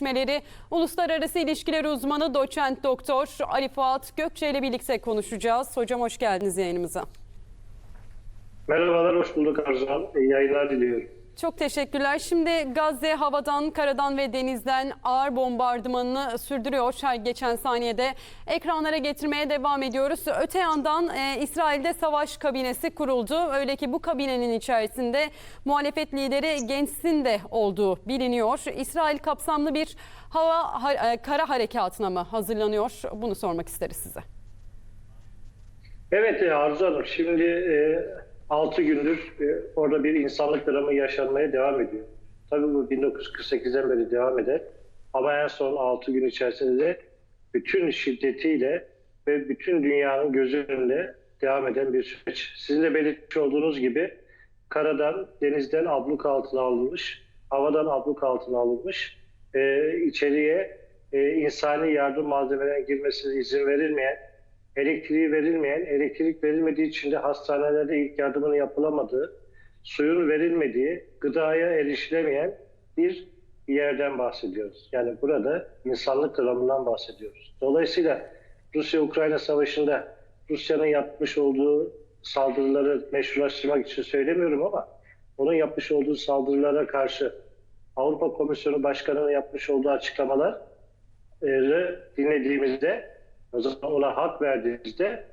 gelişmeleri uluslararası ilişkiler uzmanı doçent doktor Ali Fuat Gökçe ile birlikte konuşacağız. Hocam hoş geldiniz yayınımıza. Merhabalar, hoş bulduk Arzan. İyi yayınlar diliyorum. Çok teşekkürler. Şimdi Gazze havadan, karadan ve denizden ağır bombardımanını sürdürüyor. Her geçen saniyede ekranlara getirmeye devam ediyoruz. Öte yandan e, İsrail'de savaş kabinesi kuruldu. Öyle ki bu kabinenin içerisinde muhalefet lideri Genç'in de olduğu biliniyor. İsrail kapsamlı bir hava ha- e, kara harekatına mı hazırlanıyor? Bunu sormak isteriz size. Evet e, Arzu Hanım, şimdi e, 6 gündür e, orada bir insanlık dramı yaşanmaya devam ediyor. Tabii bu 1948'den beri devam eder. Ama en son 6 gün içerisinde de bütün şiddetiyle ve bütün dünyanın gözü önünde devam eden bir süreç. Sizin de belirtmiş olduğunuz gibi karadan, denizden abluk altına alınmış, havadan abluk altına alınmış, e, içeriye e, insani yardım malzemelerinin girmesine izin verilmeyen, elektriği verilmeyen, elektrik verilmediği için de hastanelerde ilk yardımının yapılamadığı, suyun verilmediği, gıdaya erişilemeyen bir yerden bahsediyoruz. Yani burada insanlık dramından bahsediyoruz. Dolayısıyla Rusya-Ukrayna savaşında Rusya'nın yapmış olduğu saldırıları meşrulaştırmak için söylemiyorum ama onun yapmış olduğu saldırılara karşı Avrupa Komisyonu Başkanı'nın yapmış olduğu açıklamaları dinlediğimizde o zaman ona hak verdiğimizde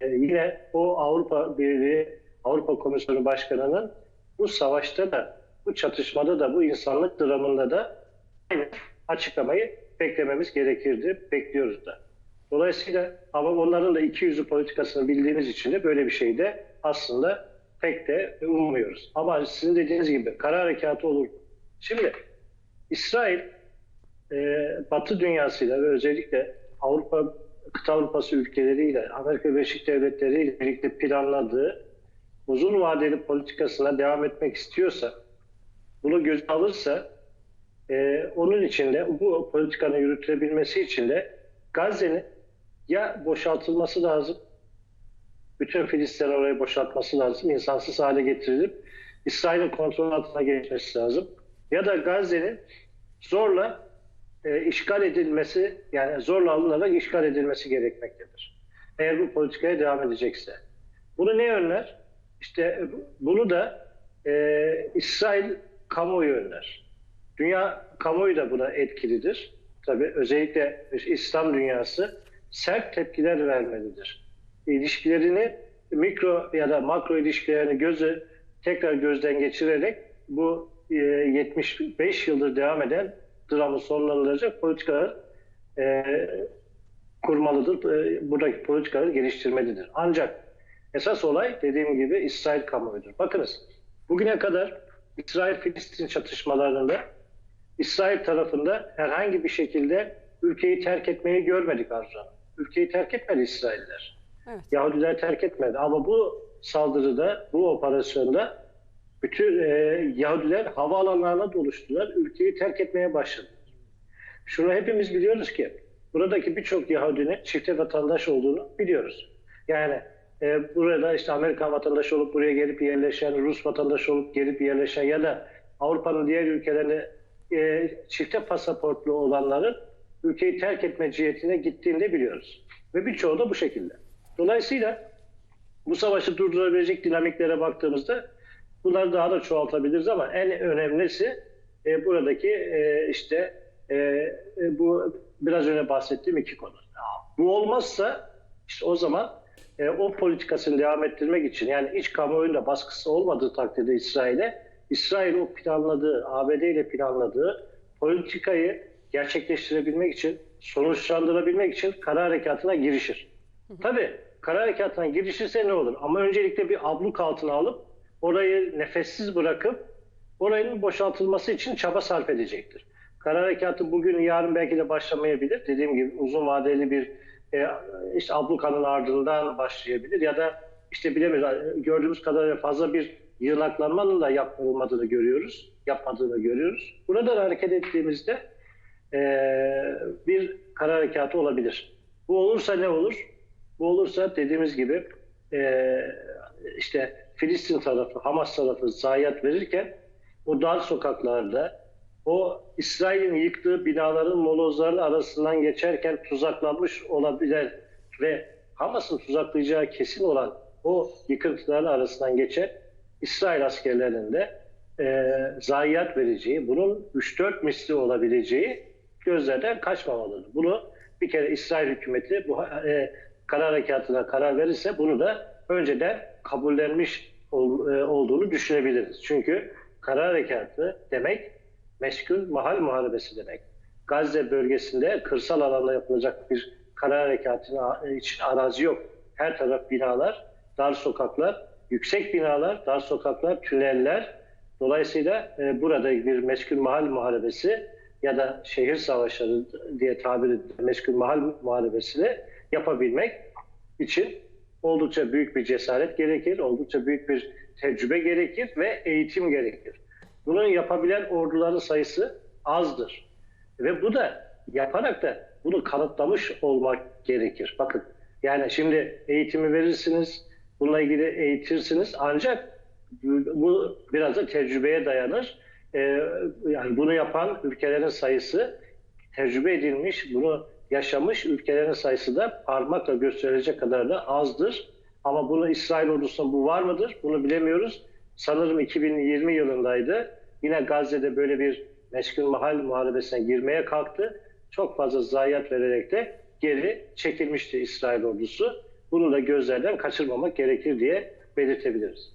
e, yine o Avrupa Birliği Avrupa Komisyonu Başkanı'nın bu savaşta da bu çatışmada da bu insanlık dramında da aynı açıklamayı beklememiz gerekirdi. Bekliyoruz da. Dolayısıyla ama onların da iki yüzlü politikasını bildiğimiz için de böyle bir şey de aslında pek de ummuyoruz. Ama sizin dediğiniz gibi kara harekatı olur. Şimdi İsrail e, Batı dünyasıyla ve özellikle Avrupa kıta Avrupası ülkeleriyle, Amerika Birleşik Devletleri ile birlikte planladığı uzun vadeli politikasına devam etmek istiyorsa, bunu göz alırsa, e, onun için de bu politikanın yürütülebilmesi için de Gazze'nin ya boşaltılması lazım, bütün Filistin orayı boşaltması lazım, insansız hale getirilip İsrail'in kontrol altına geçmesi lazım. Ya da Gazze'nin zorla e, işgal edilmesi yani zorla alınarak işgal edilmesi gerekmektedir. Eğer bu politikaya devam edecekse. Bunu ne önler? İşte e, bunu da e, İsrail kamuoyu önler. Dünya kamuoyu da buna etkilidir. Tabii özellikle İslam dünyası sert tepkiler vermelidir. İlişkilerini mikro ya da makro ilişkilerini gözü tekrar gözden geçirerek bu e, 75 yıldır devam eden dramı sonlandıracak politikalar e, kurmalıdır. E, buradaki politikaları geliştirmelidir. Ancak esas olay dediğim gibi İsrail kamuoyudur. Bakınız bugüne kadar İsrail-Filistin çatışmalarında İsrail tarafında herhangi bir şekilde ülkeyi terk etmeyi görmedik Arzu Hanım. Ülkeyi terk etmedi İsrailler. Evet. Yahudiler terk etmedi. Ama bu saldırıda, bu operasyonda bütün e, Yahudiler havaalanlarına doluştular. Ülkeyi terk etmeye başladılar. Şunu hepimiz biliyoruz ki buradaki birçok Yahudinin çifte vatandaş olduğunu biliyoruz. Yani e, burada işte Amerikan vatandaşı olup buraya gelip yerleşen, Rus vatandaşı olup gelip yerleşen ya da Avrupa'nın diğer ülkelerine e, çifte pasaportlu olanların ülkeyi terk etme cihetine gittiğini de biliyoruz. Ve birçoğu da bu şekilde. Dolayısıyla bu savaşı durdurabilecek dinamiklere baktığımızda bunları daha da çoğaltabiliriz ama en önemlisi e, buradaki e, işte e, e, bu biraz önce bahsettiğim iki konu. Bu olmazsa işte o zaman e, o politikasını devam ettirmek için yani iç kamuoyunda baskısı olmadığı takdirde İsrail'e İsrail o planladığı, ABD ile planladığı politikayı gerçekleştirebilmek için, sonuçlandırabilmek için kara harekatına girişir. Tabii kara harekatına girişirse ne olur? Ama öncelikle bir abluk altına alıp orayı nefessiz bırakıp orayın boşaltılması için çaba sarf edecektir. Kara harekatı bugün yarın belki de başlamayabilir. Dediğim gibi uzun vadeli bir e, işte ablukanın ardından başlayabilir ya da işte bilemiyoruz. Gördüğümüz kadarıyla fazla bir yığınaklanmanın da yapılmadığını görüyoruz. Yapmadığını görüyoruz. Buradan hareket ettiğimizde e, bir kara harekatı olabilir. Bu olursa ne olur? Bu olursa dediğimiz gibi e, işte Filistin tarafı, Hamas tarafı zayiat verirken o dar sokaklarda o İsrail'in yıktığı binaların molozların arasından geçerken tuzaklanmış olabilir ve Hamas'ın tuzaklayacağı kesin olan o yıkıntıların arasından geçen İsrail askerlerinin de e, zayiat vereceği, bunun 3-4 misli olabileceği gözlerden kaçmamalıdır. Bunu bir kere İsrail hükümeti bu e, karar harekatına karar verirse bunu da önceden kabullenmiş ol, e, olduğunu düşünebiliriz. Çünkü karar harekatı demek meskun mahal muharebesi demek. Gazze bölgesinde kırsal alanda yapılacak bir karar harekatına için arazi yok. Her taraf binalar, dar sokaklar, yüksek binalar, dar sokaklar, tüneller. Dolayısıyla e, burada bir meskun mahal muharebesi ya da şehir savaşları diye tabir edilen meskun mahal muharebesini yapabilmek için oldukça büyük bir cesaret gerekir, oldukça büyük bir tecrübe gerekir ve eğitim gerekir. Bunu yapabilen orduların sayısı azdır. Ve bu da yaparak da bunu kanıtlamış olmak gerekir. Bakın yani şimdi eğitimi verirsiniz, bununla ilgili eğitirsiniz ancak bu biraz da tecrübeye dayanır. Ee, yani bunu yapan ülkelerin sayısı tecrübe edilmiş, bunu yaşamış ülkelerin sayısı da parmakla gösterilecek kadar da azdır. Ama bunu İsrail ordusunda bu var mıdır? Bunu bilemiyoruz. Sanırım 2020 yılındaydı. Yine Gazze'de böyle bir meşgul mahal muharebesine girmeye kalktı. Çok fazla zayiat vererek de geri çekilmişti İsrail ordusu. Bunu da gözlerden kaçırmamak gerekir diye belirtebiliriz.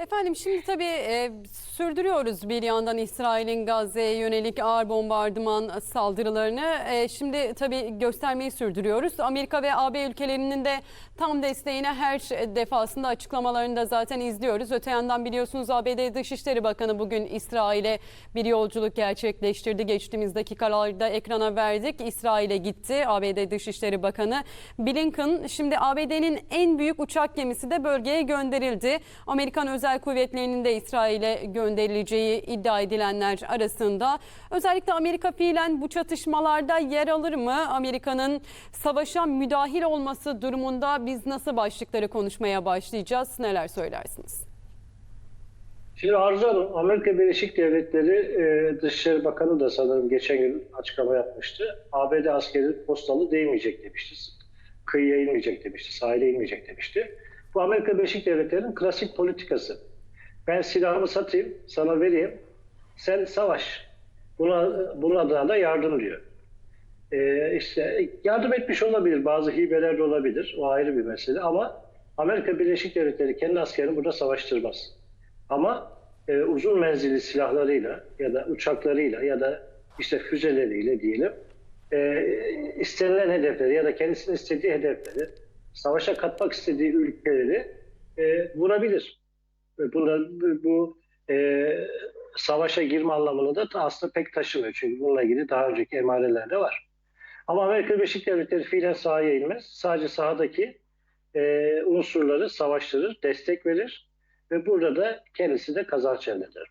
Efendim şimdi tabii e, sürdürüyoruz bir yandan İsrail'in Gazze'ye yönelik ağır bombardıman saldırılarını. E, şimdi tabii göstermeyi sürdürüyoruz. Amerika ve AB ülkelerinin de tam desteğine her defasında açıklamalarını da zaten izliyoruz. Öte yandan biliyorsunuz ABD Dışişleri Bakanı bugün İsrail'e bir yolculuk gerçekleştirdi. Geçtiğimiz dakikalarda ekrana verdik. İsrail'e gitti ABD Dışişleri Bakanı. Blinken şimdi ABD'nin en büyük uçak gemisi de bölgeye gönderildi. Amerikan özel kuvvetlerinin de İsrail'e gönderileceği iddia edilenler arasında. Özellikle Amerika fiilen bu çatışmalarda yer alır mı? Amerika'nın savaşa müdahil olması durumunda biz nasıl başlıkları konuşmaya başlayacağız? Neler söylersiniz? Şimdi Arzu Hanım, Amerika Birleşik Devletleri e, Dışişleri Bakanı da sanırım geçen gün açıklama yapmıştı. ABD askeri postalı değmeyecek demişti. Kıyıya inmeyecek demişti, sahile inmeyecek demişti. Bu Amerika Birleşik Devletleri'nin klasik politikası. Ben silahımı satayım, sana vereyim, sen savaş. Buna, bunun adına da yardım diyor. Ee, işte yardım etmiş olabilir, bazı hibeler de olabilir, o ayrı bir mesele ama Amerika Birleşik Devletleri kendi askerini burada savaştırmaz. Ama e, uzun menzilli silahlarıyla ya da uçaklarıyla ya da işte füzeleriyle diyelim e, istenilen hedefleri ya da kendisinin istediği hedefleri savaşa katmak istediği ülkeleri e, vurabilir. Ve Buna, bu e, savaşa girme anlamını da aslında pek taşımıyor. Çünkü bununla ilgili daha önceki emareler de var. Ama Amerika Birleşik Devletleri fiilen sahaya inmez. Sadece sahadaki e, unsurları savaştırır, destek verir ve burada da kendisi de kazanç elde eder.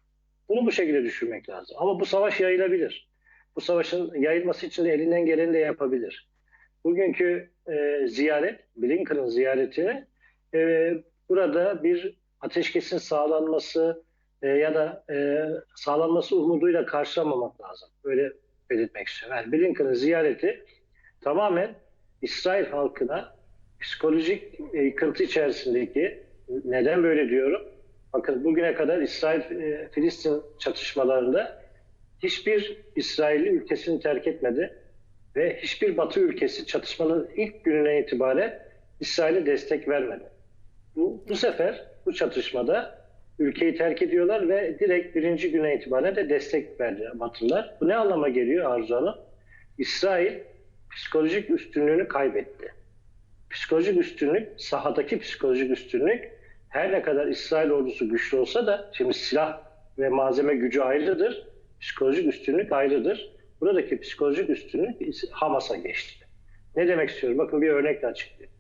Bunu bu şekilde düşünmek lazım. Ama bu savaş yayılabilir. Bu savaşın yayılması için de elinden geleni de yapabilir. Bugünkü e, ziyaret, Blinken'ın ziyareti e, burada bir ateşkesin sağlanması e, ya da e, sağlanması umuduyla karşılamamak lazım. Öyle belirtmek istiyorum. Yani Blinken'ın ziyareti tamamen İsrail halkına psikolojik e, yıkıntı içerisindeki neden böyle diyorum? Bakın bugüne kadar İsrail-Filistin çatışmalarında hiçbir İsrailli ülkesini terk etmedi ve hiçbir Batı ülkesi çatışmanın ilk gününe itibaren İsrail'e destek vermedi. Bu, bu sefer bu çatışmada ülkeyi terk ediyorlar ve direkt birinci güne itibaren de destek verdi Batılılar. Bu ne anlama geliyor Arzu Hanım? İsrail psikolojik üstünlüğünü kaybetti. Psikolojik üstünlük, sahadaki psikolojik üstünlük her ne kadar İsrail ordusu güçlü olsa da şimdi silah ve malzeme gücü ayrıdır. Psikolojik üstünlük ayrıdır. Buradaki psikolojik üstünlük Hamas'a geçti. Ne demek istiyorum? Bakın bir örnekle açıklayayım.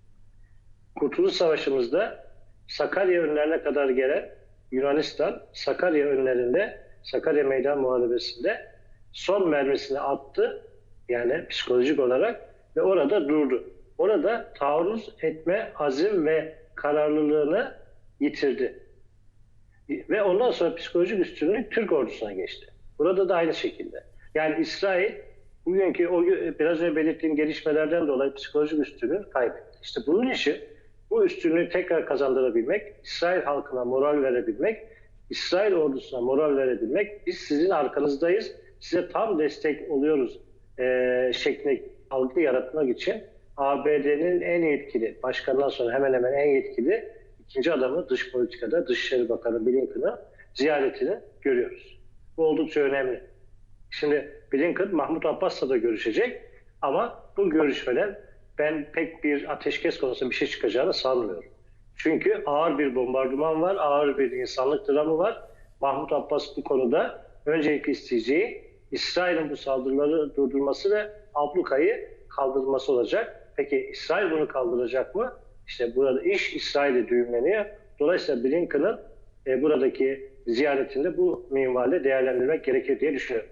Kurtuluş Savaşı'mızda Sakarya önlerine kadar gelen Yunanistan, Sakarya önlerinde, Sakarya Meydan Muharebesi'nde son mermisini attı. Yani psikolojik olarak ve orada durdu. Orada taarruz etme azim ve kararlılığını yitirdi. Ve ondan sonra psikolojik üstünlük Türk ordusuna geçti. Burada da aynı şekilde. Yani İsrail bugünkü o biraz önce belirttiğim gelişmelerden dolayı psikolojik üstünlüğü kaybetti. İşte bunun için bu üstünlüğü tekrar kazandırabilmek, İsrail halkına moral verebilmek, İsrail ordusuna moral verebilmek, biz sizin arkanızdayız, size tam destek oluyoruz e, şeklinde algı yaratmak için ABD'nin en yetkili, başkandan sonra hemen hemen en yetkili ikinci adamı dış politikada, Dışişleri Bakanı Blinken'ın ziyaretini görüyoruz. Bu oldukça önemli. Şimdi Blinken Mahmut Abbas'la da görüşecek ama bu görüşmeden ben pek bir ateşkes konusunda bir şey çıkacağını sanmıyorum. Çünkü ağır bir bombardıman var, ağır bir insanlık dramı var. Mahmut Abbas bu konuda öncelikle isteyeceği İsrail'in bu saldırıları durdurması ve ablukayı kaldırması olacak. Peki İsrail bunu kaldıracak mı? İşte burada iş İsrail'e düğümleniyor. Dolayısıyla Blinken'ın e, buradaki ziyaretinde bu minvalde değerlendirmek gerekir diye düşünüyorum.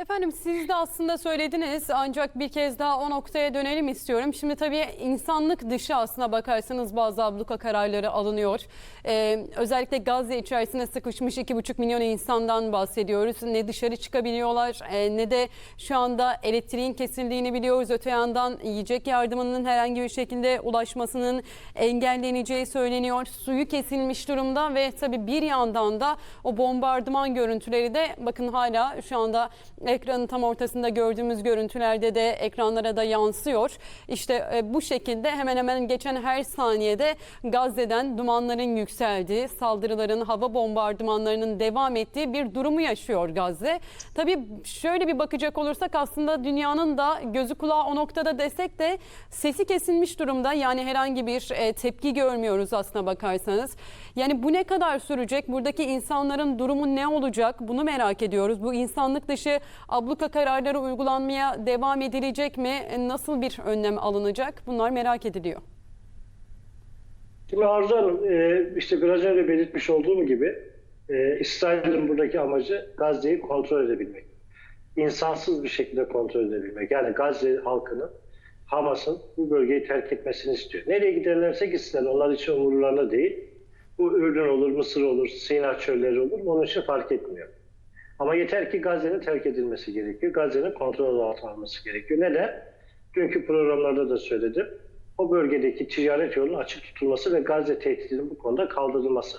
Efendim siz de aslında söylediniz ancak bir kez daha o noktaya dönelim istiyorum. Şimdi tabii insanlık dışı aslına bakarsanız bazı abluka kararları alınıyor. Ee, özellikle Gazze içerisinde sıkışmış 2,5 milyon insandan bahsediyoruz. Ne dışarı çıkabiliyorlar e, ne de şu anda elektriğin kesildiğini biliyoruz. Öte yandan yiyecek yardımının herhangi bir şekilde ulaşmasının engelleneceği söyleniyor. Suyu kesilmiş durumda ve tabii bir yandan da o bombardıman görüntüleri de bakın hala şu anda ekranın tam ortasında gördüğümüz görüntülerde de ekranlara da yansıyor. İşte e, bu şekilde hemen hemen geçen her saniyede Gazze'den dumanların yükseldiği, saldırıların, hava bombardımanlarının devam ettiği bir durumu yaşıyor Gazze. Tabii şöyle bir bakacak olursak aslında dünyanın da gözü kulağı o noktada desek de sesi kesilmiş durumda. Yani herhangi bir e, tepki görmüyoruz aslına bakarsanız. Yani bu ne kadar sürecek? Buradaki insanların durumu ne olacak? Bunu merak ediyoruz. Bu insanlık dışı abluka kararları uygulanmaya devam edilecek mi? Nasıl bir önlem alınacak? Bunlar merak ediliyor. Şimdi Arzu Hanım, e, işte biraz önce belirtmiş olduğum gibi e, İsrail'in buradaki amacı Gazze'yi kontrol edebilmek. İnsansız bir şekilde kontrol edebilmek. Yani Gazze halkının Hamas'ın bu bölgeyi terk etmesini istiyor. Nereye giderlerse gitsinler onlar için umurlarında değil. Bu Ürdün olur, Mısır olur, Sina çölleri olur. Onun için fark etmiyor. Ama yeter ki Gazze'nin terk edilmesi gerekiyor. Gazze'nin kontrol altına alınması gerekiyor. Neden? Dünkü programlarda da söyledim. O bölgedeki ticaret yolunun açık tutulması ve Gazze tehdidinin bu konuda kaldırılması.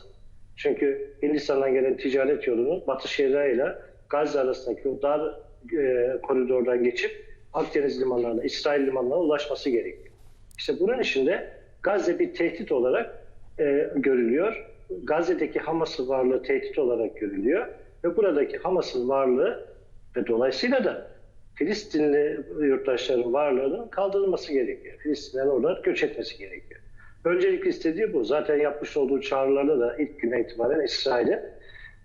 Çünkü Hindistan'dan gelen ticaret yolunun Batı Şeria ile Gazze arasındaki o dar e, koridordan geçip Akdeniz limanlarına, İsrail limanlarına ulaşması gerekiyor. İşte bunun içinde Gazze bir tehdit olarak e, görülüyor. Gazze'deki Hamas'ın varlığı tehdit olarak görülüyor. Ve buradaki Hamas'ın varlığı ve dolayısıyla da Filistinli yurttaşların varlığının kaldırılması gerekiyor. Filistinlerin oradan göç etmesi gerekiyor. Öncelikle istediği bu. Zaten yapmış olduğu çağrılarda da ilk güne itibaren İsrail'e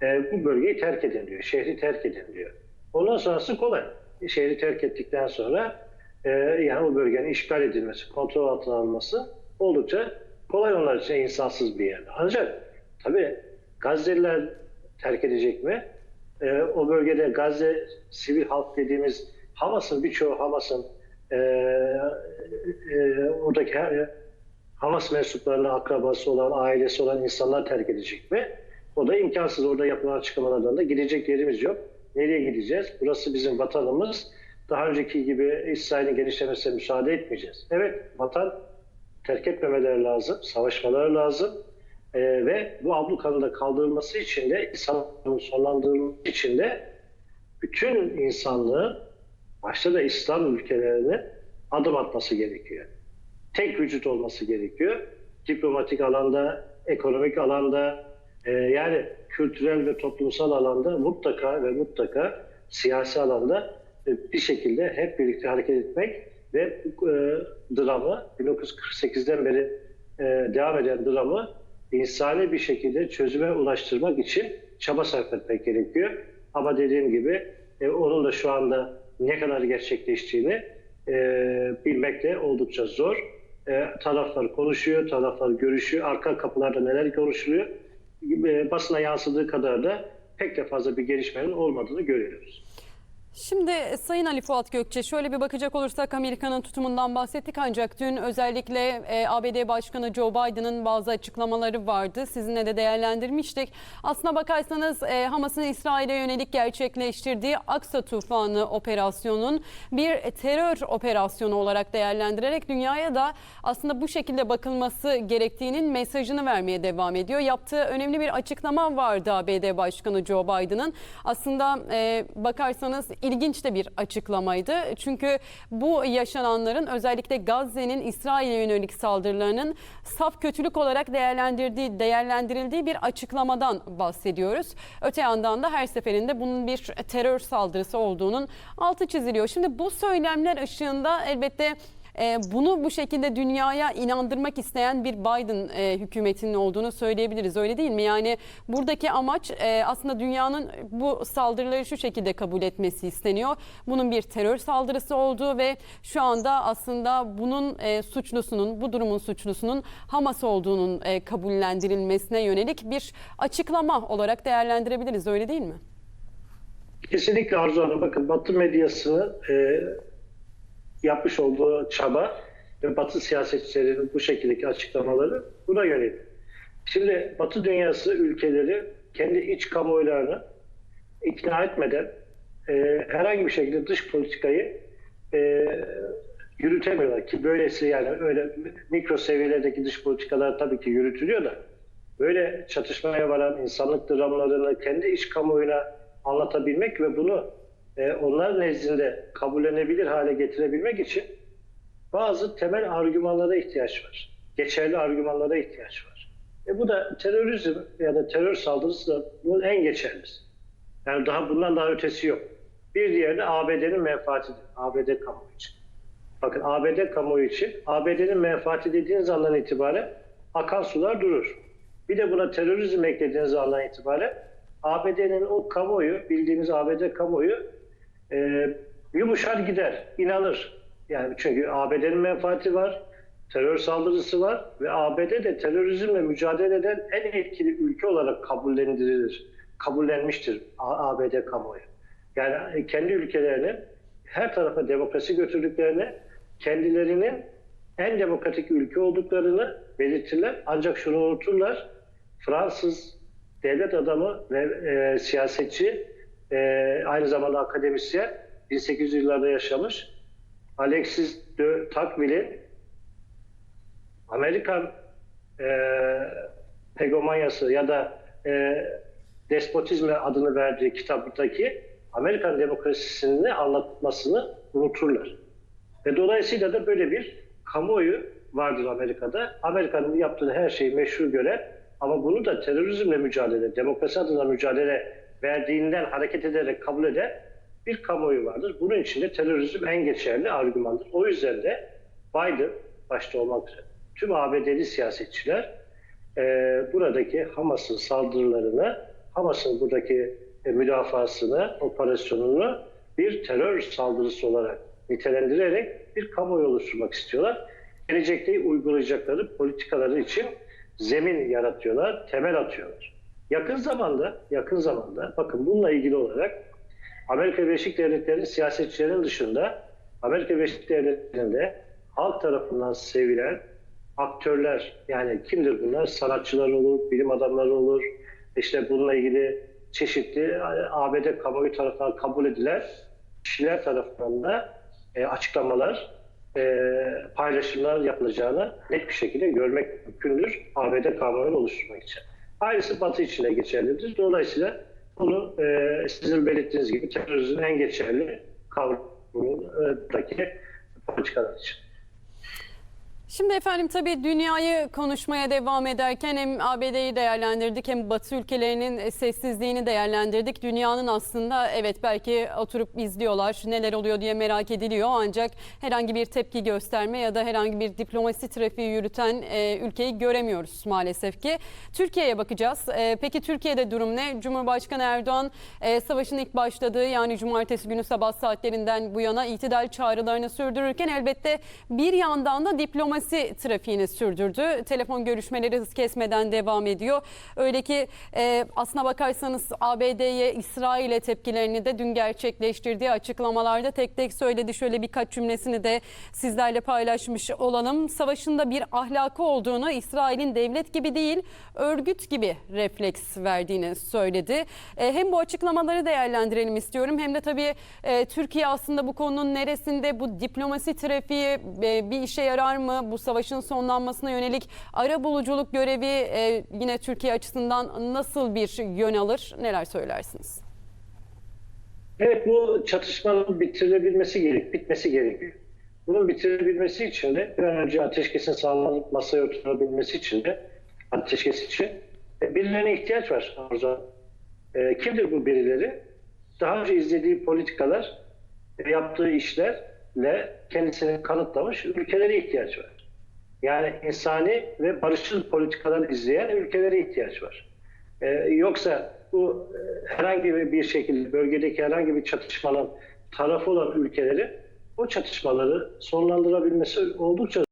e, bu bölgeyi terk edin diyor. Şehri terk edin diyor. Ondan sonrası kolay. Şehri terk ettikten sonra e, yani o bölgenin işgal edilmesi, kontrol altına alınması oldukça kolay onlar için insansız bir yer. Ancak tabii Gazze'liler terk edecek mi? E, o bölgede Gazze sivil halk dediğimiz Hamas'ın birçoğu Hamas'ın e, e, oradaki her, Hamas mensuplarına akrabası olan, ailesi olan insanlar terk edecek mi? O da imkansız. Orada yapılan açıklamalardan da gidecek yerimiz yok. Nereye gideceğiz? Burası bizim vatanımız. Daha önceki gibi İsrail'in genişlemesine müsaade etmeyeceğiz. Evet, vatan terk etmemeleri lazım, savaşmaları lazım. Ee, ve bu ablukanın da kaldırılması için de, insanlığın sonlandırılması için de bütün insanlığın, başta da İslam ülkelerinin adım atması gerekiyor. Tek vücut olması gerekiyor. Diplomatik alanda, ekonomik alanda, e, yani kültürel ve toplumsal alanda mutlaka ve mutlaka siyasi alanda e, bir şekilde hep birlikte hareket etmek ve e, dramı 1948'den beri e, devam eden dramı insani bir şekilde çözüme ulaştırmak için çaba sarf etmek gerekiyor. Ama dediğim gibi e, onun da şu anda ne kadar gerçekleştiğini e, bilmek de oldukça zor. E, taraflar konuşuyor, taraflar görüşüyor, arka kapılarda neler konuşuluyor. E, basına yansıdığı kadar da pek de fazla bir gelişmenin olmadığını görüyoruz. Şimdi Sayın Ali Fuat Gökçe şöyle bir bakacak olursak Amerika'nın tutumundan bahsettik ancak dün özellikle e, ABD Başkanı Joe Biden'ın bazı açıklamaları vardı. Sizinle de değerlendirmiştik. Aslına bakarsanız e, Hamas'ın İsrail'e yönelik gerçekleştirdiği Aksa Tufanı operasyonun bir terör operasyonu olarak değerlendirerek dünyaya da aslında bu şekilde bakılması gerektiğinin mesajını vermeye devam ediyor. Yaptığı önemli bir açıklama vardı ABD Başkanı Joe Biden'ın. Aslında e, bakarsanız ilginç de bir açıklamaydı. Çünkü bu yaşananların özellikle Gazze'nin İsrail'e yönelik saldırılarının saf kötülük olarak değerlendirdiği, değerlendirildiği bir açıklamadan bahsediyoruz. Öte yandan da her seferinde bunun bir terör saldırısı olduğunun altı çiziliyor. Şimdi bu söylemler ışığında elbette e, bunu bu şekilde dünyaya inandırmak isteyen bir Biden e, hükümetinin olduğunu söyleyebiliriz öyle değil mi? Yani buradaki amaç e, aslında dünyanın bu saldırıları şu şekilde kabul etmesi isteniyor. Bunun bir terör saldırısı olduğu ve şu anda aslında bunun e, suçlusunun, bu durumun suçlusunun Hamas olduğunun e, kabullendirilmesine yönelik bir açıklama olarak değerlendirebiliriz öyle değil mi? Kesinlikle Arzu Hanım. Bakın Batı medyasını e, yapmış olduğu çaba ve Batı siyasetçilerinin bu şekildeki açıklamaları buna yönelik. Şimdi Batı dünyası ülkeleri kendi iç kamuoylarını ikna etmeden e, herhangi bir şekilde dış politikayı e, yürütemiyorlar ki böylesi yani öyle mikro seviyelerdeki dış politikalar tabii ki yürütülüyor da böyle çatışmaya varan insanlık dramlarını kendi iç kamuoyuna anlatabilmek ve bunu e, onlar nezdinde kabullenebilir hale getirebilmek için bazı temel argümanlara ihtiyaç var. Geçerli argümanlara ihtiyaç var. E bu da terörizm ya da terör saldırısı da bunun en geçerlisi. Yani daha bundan daha ötesi yok. Bir diğeri de ABD'nin menfaatidir. ABD kamuoyu için. Bakın ABD kamuoyu için ABD'nin menfaati dediğiniz andan itibaren akan sular durur. Bir de buna terörizm eklediğiniz andan itibaren ABD'nin o kamuoyu, bildiğimiz ABD kamuoyu e, yumuşar gider, inanır. Yani çünkü ABD'nin menfaati var, terör saldırısı var ve ABD de terörizmle mücadele eden en etkili ülke olarak kabullendirilir, kabullenmiştir ABD kamuoyu. Yani kendi ülkelerinin her tarafa demokrasi götürdüklerini, kendilerinin en demokratik ülke olduklarını belirtirler. Ancak şunu unuturlar, Fransız devlet adamı ve e, siyasetçi, e, aynı zamanda akademisyen, 1800 yıllarda yaşamış, Alexis de Tocqueville'in Amerikan e, hegemonyası ya da e, despotizme adını verdiği kitaptaki Amerikan demokrasisini anlatmasını unuturlar. Ve dolayısıyla da böyle bir kamuoyu vardır Amerika'da. Amerika'nın yaptığı her şeyi meşru gören ama bunu da terörizmle mücadele, demokrasi adına mücadele verdiğinden hareket ederek kabul eden bir kamuoyu vardır. Bunun için de terörizm en geçerli argümandır. O yüzden de Biden başta olmak üzere tüm ABD'li siyasetçiler e, buradaki Hamas'ın saldırılarını, Hamas'ın buradaki e, müdafasını, operasyonunu bir terör saldırısı olarak nitelendirerek bir kamuoyu oluşturmak istiyorlar. Gelecekte uygulayacakları politikaları için zemin yaratıyorlar, temel atıyorlar. Yakın zamanda, yakın zamanda bakın bununla ilgili olarak Amerika Birleşik Devletleri'nin siyasetçilerin dışında Amerika Birleşik Devletleri'nde halk tarafından sevilen aktörler yani kimdir bunlar? Sanatçılar olur, bilim adamları olur. İşte bununla ilgili çeşitli ABD kamuoyu tarafından kabul edilen kişiler tarafından da e, açıklamalar, e, paylaşımlar yapılacağını net bir şekilde görmek mümkündür ABD kamuoyunu oluşturmak için. Aynısı Batı için de geçerlidir. Dolayısıyla bunu e, sizin belirttiğiniz gibi terörizmin en geçerli kavramındaki politikalar için. Şimdi efendim tabii dünyayı konuşmaya devam ederken hem ABD'yi değerlendirdik hem Batı ülkelerinin sessizliğini değerlendirdik. Dünyanın aslında evet belki oturup izliyorlar neler oluyor diye merak ediliyor ancak herhangi bir tepki gösterme ya da herhangi bir diplomasi trafiği yürüten e, ülkeyi göremiyoruz maalesef ki. Türkiye'ye bakacağız. E, peki Türkiye'de durum ne? Cumhurbaşkanı Erdoğan e, savaşın ilk başladığı yani cumartesi günü sabah saatlerinden bu yana itidal çağrılarını sürdürürken elbette bir yandan da diplomasi diplomasi trafiğini sürdürdü. Telefon görüşmeleri hız kesmeden devam ediyor. Öyle ki e, aslına bakarsanız ABD'ye, İsrail'e tepkilerini de dün gerçekleştirdiği açıklamalarda tek tek söyledi. Şöyle birkaç cümlesini de sizlerle paylaşmış olalım. Savaşında bir ahlakı olduğunu, İsrail'in devlet gibi değil, örgüt gibi refleks verdiğini söyledi. E, hem bu açıklamaları değerlendirelim istiyorum hem de tabii e, Türkiye aslında bu konunun neresinde bu diplomasi trafiği e, bir işe yarar mı? Bu savaşın sonlanmasına yönelik ara buluculuk görevi e, yine Türkiye açısından nasıl bir yön alır? Neler söylersiniz? Evet bu çatışmanın bitirilebilmesi gerek, bitmesi gerekiyor. Bunun bitirilebilmesi için de bir an önce ateşkesin sağlanıp masaya oturabilmesi için de ateşkes için e, birilerine ihtiyaç var Arzu. E, kimdir bu birileri? Daha önce izlediği politikalar, e, yaptığı işlerle kendisini kanıtlamış ülkelere ihtiyaç var. Yani insani ve barışçıl politikalar izleyen ülkelere ihtiyaç var. Ee, yoksa bu e, herhangi bir şekilde bölgedeki herhangi bir çatışmanın tarafı olan ülkeleri o çatışmaları sonlandırabilmesi oldukça